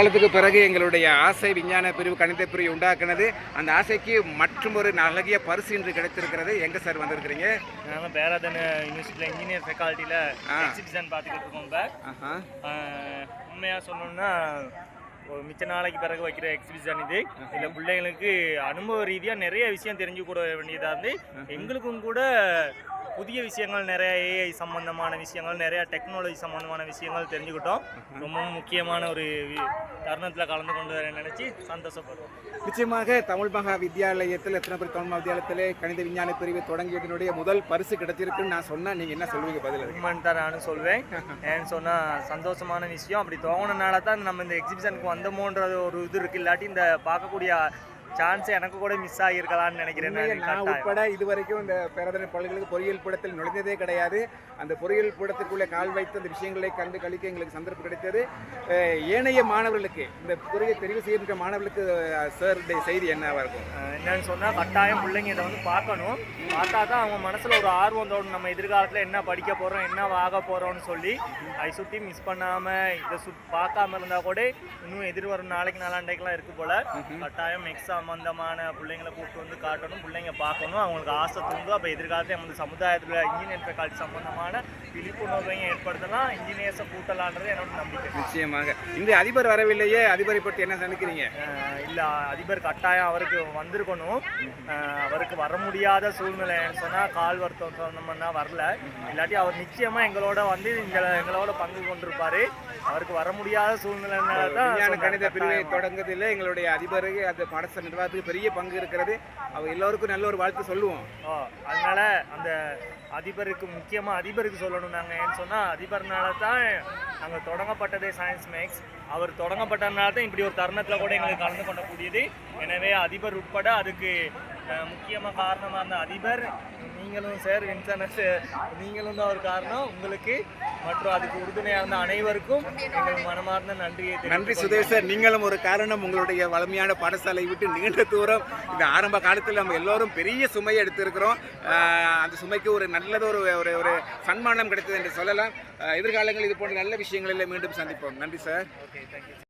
காலத்துக்கு பிறகு எங்களுடைய ஆசை விஞ்ஞான பிரிவு கணித பிரிவு உண்டாக்குனது. அந்த ஆசைக்கு மற்றும் ஒரு அழகிய பரிசு இன்று கிடைத்திருக்கிறது. எங்க சார் வந்திருக்கிறீங்க? நாங்கள் பேராதன யூனிவர்சிட்டியில் இன்ஜினியர் ஃபேக்கல்ட்டியில். எக்ஸிபிஷன் பார்த்துக்கிட்டு இருக்கோம் உண்மையாக சொல்லணும்னா ஒரு மிச்ச நாளைக்கு பிறகு வைக்கிற எக்ஸிபிஷன் இது. இதில் பிள்ளைங்களுக்கு அனுபவ ரீதியாக நிறைய விஷயம் தெரிஞ்சு கூட வேண்டியதாக இருந்து எங்களுக்கும் கூட புதிய விஷயங்கள் நிறைய ஏஐ சம்பந்தமான விஷயங்கள் நிறைய டெக்னாலஜி சம்பந்தமான விஷயங்கள் தெரிஞ்சுக்கிட்டோம். ரொம்பவும் முக்கியமான ஒரு தருணத்தில் கலந்து கொண்டு வர நினச்சி சந்தோஷப்படுறோம். நிச்சயமாக தமிழ் மகா வித்யாலயத்தில் எத்தனை பேர் தமிழ் மகா வித்யாலயத்தில் கணித விஞ்ஞான பிரிவு தொடங்கியதனுடைய முதல் பரிசு கிடைச்சிருக்குன்னு நான் சொன்னா நீங்க என்ன சொல்லுவீங்க பதில்? உண்மைன்னு தான் நானும் சொல்வேன். ஏன்னு சொன்னால் சந்தோஷமான விஷயம். அப்படி தோணுனால தான் நம்ம இந்த எக்ஸிபிஷனுக்கு வந்தோமோன்றது ஒரு இது இருக்கு. இல்லாட்டி இந்த பார்க்கக்கூடிய சான்ஸ் எனக்கு கூட மிஸ் ஆகியிருக்கலாம்னு நினைக்கிறேன் நான். உட்பட இதுவரைக்கும் இந்த பேரதனை பள்ளிகளுக்கு பொறியியல் படத்தில் நுழைந்ததே கிடையாது. அந்த பொறியியல் படத்திற்குள்ளே கால் வைத்து அந்த விஷயங்களை கண்டு கழிக்க எங்களுக்கு சந்தர்ப்பம் கிடைத்தது. ஏனைய மாணவர்களுக்கு இந்த துறையை தெரிவு செய்கின்ற மாணவர்களுக்கு சார் செய்தி என்னவா இருக்கும்? என்னன்னு சொன்னால் கட்டாயம் பிள்ளைங்க இதை வந்து பார்க்கணும். பார்த்தா தான் அவங்க மனசில் ஒரு ஆர்வம் தோணும். நம்ம எதிர்காலத்தில் என்ன படிக்க போகிறோம் என்ன ஆக போகிறோம்னு சொல்லி. அதை சுற்றி மிஸ் பண்ணாமல் இதை சுத் பார்க்காம இருந்தால் கூட இன்னும் எதிர்வரும் நாளைக்கு நாளாண்டைக்கெலாம் இருக்கு போல். கட்டாயம் எக்ஸாம் சம்பந்தமான பிள்ளைங்களை கூப்பிட்டு வந்து காட்டணும் பிள்ளைங்க பார்க்கணும். அவங்களுக்கு ஆசை தூண்டும் அப்போ எதிர்காலத்தில் நம்ம சமுதாயத்தில் இன்ஜினியர் ஃபேக்கல்ட்டி சம்பந்தமான விழிப்புணர்வையும் ஏற்படுத்தலாம். இன்ஜினியர்ஸை கூட்டலான்றது என்னோட நம்பிக்கை. நிச்சயமாக. இந்த அதிபர் வரவில்லையே. அதிபரை பற்றி என்ன நினைக்கிறீங்க? இல்ல அதிபர் கட்டாயம் அவருக்கு வந்திருக்கணும். அவருக்கு வர முடியாத சூழ்நிலைன்னு சொன்னா கால் வருத்தம் சொன்னோம்னா வரல. இல்லாட்டி அவர் நிச்சயமா எங்களோட வந்து எங்களை எங்களோட பங்கு கொண்டிருப்பாரு. அவருக்கு வர முடியாத சூழ்நிலைனால தான் கணித பிரிவை. தொடங்குறதுல எங்களுடைய அதிபருக்கு அந்த பாடசாலை நிர்வாகத்துக்கு பெரிய பங்கு இருக்கிறது. அவங்க எல்லோருக்கும் நல்ல ஒரு வாழ்த்து சொல்லுவோம். ஓ, அதனால அந்த அதிபருக்கு முக்கியமாக அதிபருக்கு சொல்லணும் நாங்கள் ஏன்னு சொன்னால் அதிபர்னால தான் நாங்கள் தொடங்கப்பட்டதே சயின்ஸ் மேக்ஸ் அவர் தொடங்கப்பட்டதுனால தான் இப்படி ஒரு தருணத்தில் கூட எங்களுக்கு கலந்து கொள்ளக்கூடியது. எனவே அதிபர் உட்பட அதுக்கு அஹ், முக்கியமா காரணமா இருந்த அதிபர் நீங்களும் சார் வின்சனஸ் நீங்களும் தான் ஒரு காரணம். உங்களுக்கு மற்றும் அதுக்கு உறுதுணையாக இருந்த அனைவருக்கும் எங்கள் மனமார்ந்த நன்றியை நன்றி. சுதேஷ் சார் நீங்களும் ஒரு காரணம். உங்களுடைய வலிமையான பாடசாலை விட்டு நீண்ட தூரம் இந்த ஆரம்ப காலத்தில் நம்ம எல்லோரும் பெரிய சுமையை எடுத்திருக்கிறோம். அந்த சுமைக்கு ஒரு நல்லது ஒரு ஒரு ஒரு சன்மானம் கிடைத்தது என்று சொல்லலாம். ஆஹ் எதிர்காலங்களில் இது போன்ற நல்ல விஷயங்களில் மீண்டும் சந்திப்போம். நன்றி சார் ஓகே தேங்க்யூ